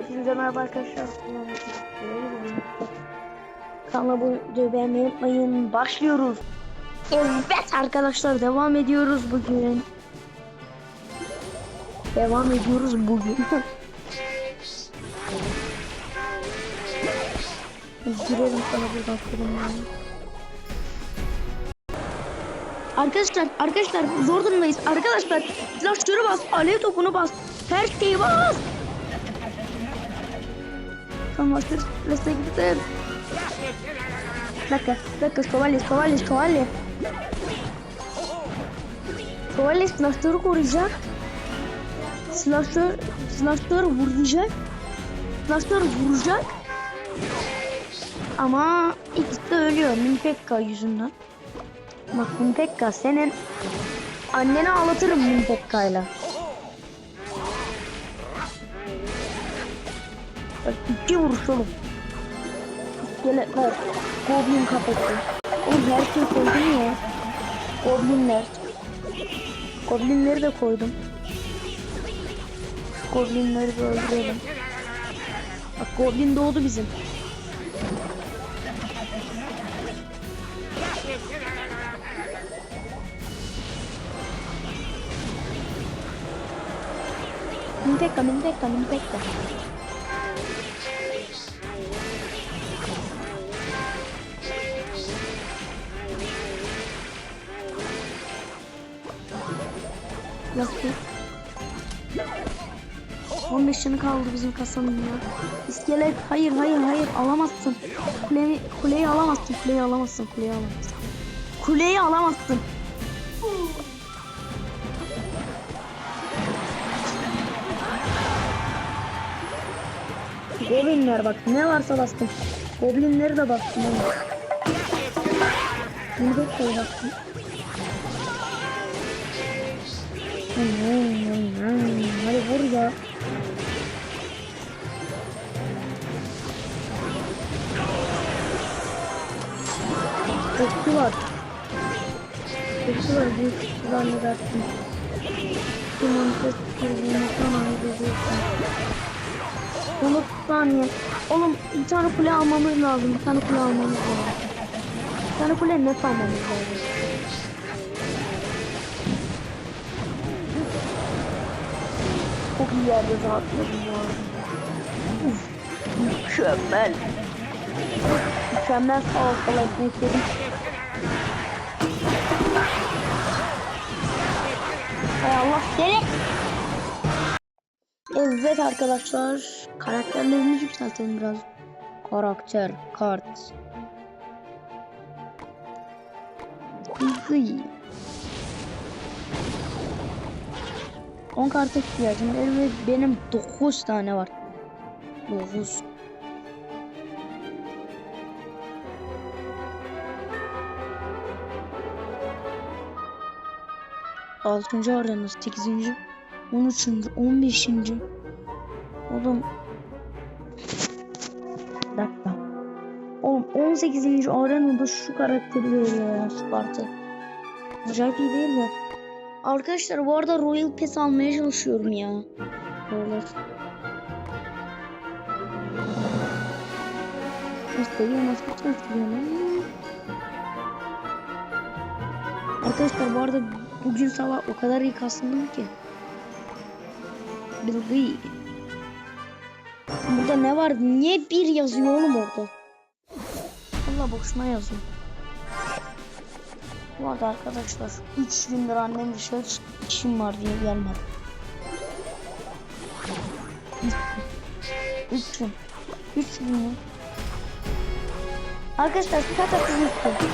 Hepinize merhaba arkadaşlar. Kanala bu videoyu beğenmeyi unutmayın. Başlıyoruz. Evet arkadaşlar devam ediyoruz bugün. Devam ediyoruz bugün. Girelim sana buradan fırından. Arkadaşlar, arkadaşlar zor durumdayız. Arkadaşlar silahları bas, alev topunu bas, her şeyi bas. Tamam arkadaşlar, let's gidelim. Dakika, dakika, şövalye, şövalye, şövalye. Şövalye silahları koruyacak. Silahlar, silahlar vuracak. Silahlar vuracak. Ama ikisi de ölüyor Minpekka yüzünden. Bak Minpekka senin anneni ağlatırım Minpekka'yla. İki vuruş oğlum. İskeletler. Goblin kafası. Oğlum her şeyi koydum ya. Goblinler. Goblinleri de koydum. Goblinleri de öldürelim. Bak Goblin doğdu bizim. Minpekka, Minpekka, Minpekka. Nasıl? 15 canı kaldı bizim kasanın ya. İskelet hayır hayır hayır alamazsın. Kuleyi, kuleyi alamazsın. Kuleyi alamazsın. Kuleyi alamazsın. Kuleyi alamazsın. Goblinler bak ne varsa bastım. Goblinleri de bastım ama. Bunu da koy bastım. Hadi vur ya. Tepki var. Tepki var. Büyük silahını dersin. Kimon ses girdiğini sana ödeyeceksin. 19 saniye. Oğlum bir tane kule almamız lazım. Bir tane kule almamız lazım. Bir tane kule net almamız lazım. Çok iyi yerde rahatladım. Uf, mükemmel. Mükemmel ol falan etmek. Hay Allah seni. Evet arkadaşlar. Karakterlerimizi yükseltelim biraz. Karakter, kart. Hızlı. 10 karta ihtiyacım var ve benim 9 tane var. 9. Altıncı arena, sekizinci, on üçüncü, on beşinci. Oğlum. Bir dakika. Oğlum on sekizinci arenada şu karakteri veriyor ya Sparta. Acayip iyi değil mi? Arkadaşlar bu arada Royal Pass almaya çalışıyorum ya. Böyle. Gösteriyor nasıl gösteriyor lan? Arkadaşlar bu arada bugün sabah o kadar iyi kasıldım ki. Bilgi. Burada ne var? Niye bir yazıyor oğlum orada? Allah boşuna yazıyor. Bu arada arkadaşlar 3 gündür annem dışarı çıktı, işim var diye gelmedi. 3 gün. 3 gün mü? Arkadaşlar kaç hakkı gitti?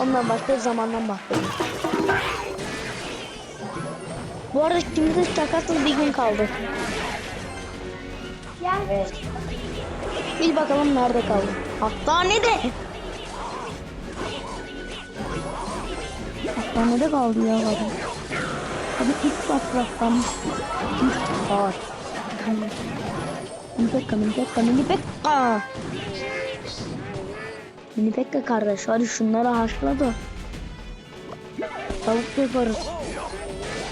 Ondan başka bir zamandan bahsedeyim. Bu arada şimdi de takatsız bir gün kaldı. Evet. Bil bakalım nerede kaldı. Hastanede. Hastanede kaldı ya adam. Hadi ilk masraftan. İlk var. Mini Pekka, Mini Pekka, Mini Pekka. Mini Pekka kardeş hadi şunları haşla da. Tavuk yaparız.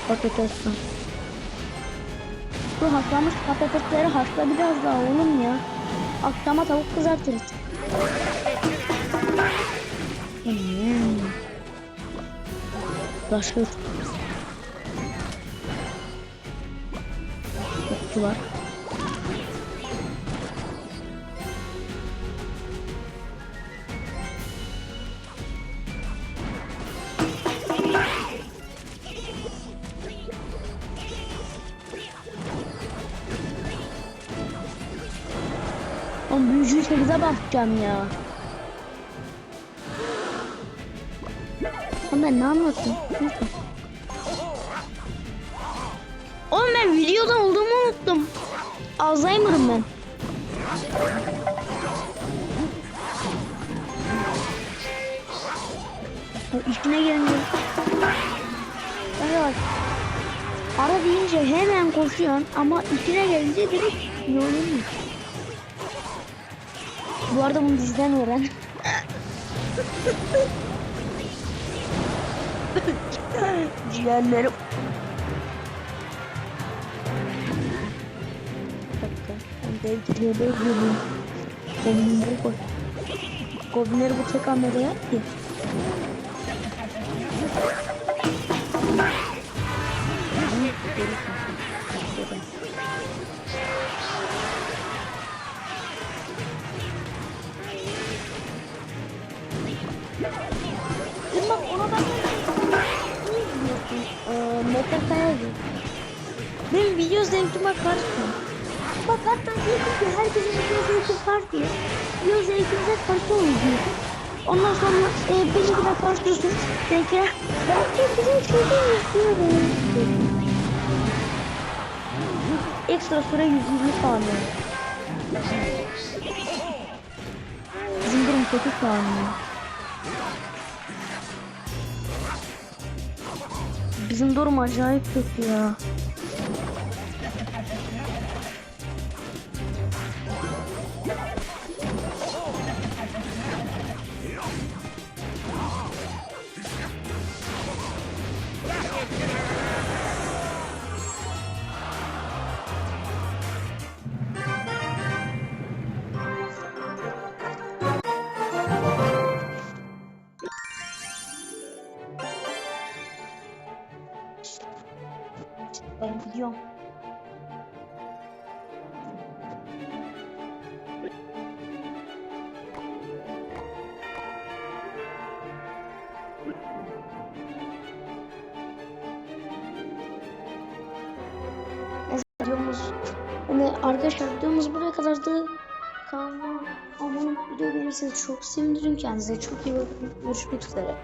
Patatesten. Şu haşlanmış patatesleri haşla biraz daha oğlum ya. Akşama tavuk kızartırız. Hmm. Başka var. Oğlum büyücüyü 8'e basacağım ya. Oğlum ben ne anlattım? Oğlum ben videoda olduğumu unuttum. Alzheimer'ım ben. İşine gelince. Evet. Ara deyince hemen koşuyorsun ama işine gelince direkt yoruluyorsun. Bu arada bunu diziden öğren. Ciğerlerim. Gidiyor dev gidiyor. Goblinleri koy. Goblinleri bu tek hamlede yap ki. Dün bak ona? Ee, Kaya diyor. Benim video zevkime karşı. Bak hatta diyorsun ki herkesin video zevki farklı. Video zevkimize karşı oluyor. Ondan sonra e, benimkine karşı diyorsun. Zevkine. Ben güzel şeyler izliyorum. Ekstra süre 120 saniye. Durum kötü saniye. Bizim durum acayip kötü ya. Ben gidiyorum. Videomuz yani arkadaşlar videomuz buraya kadardı. Kanalıma abone olup video beğenirseniz çok sevinirim. Kendinize çok iyi bakın. Görüşmek üzere.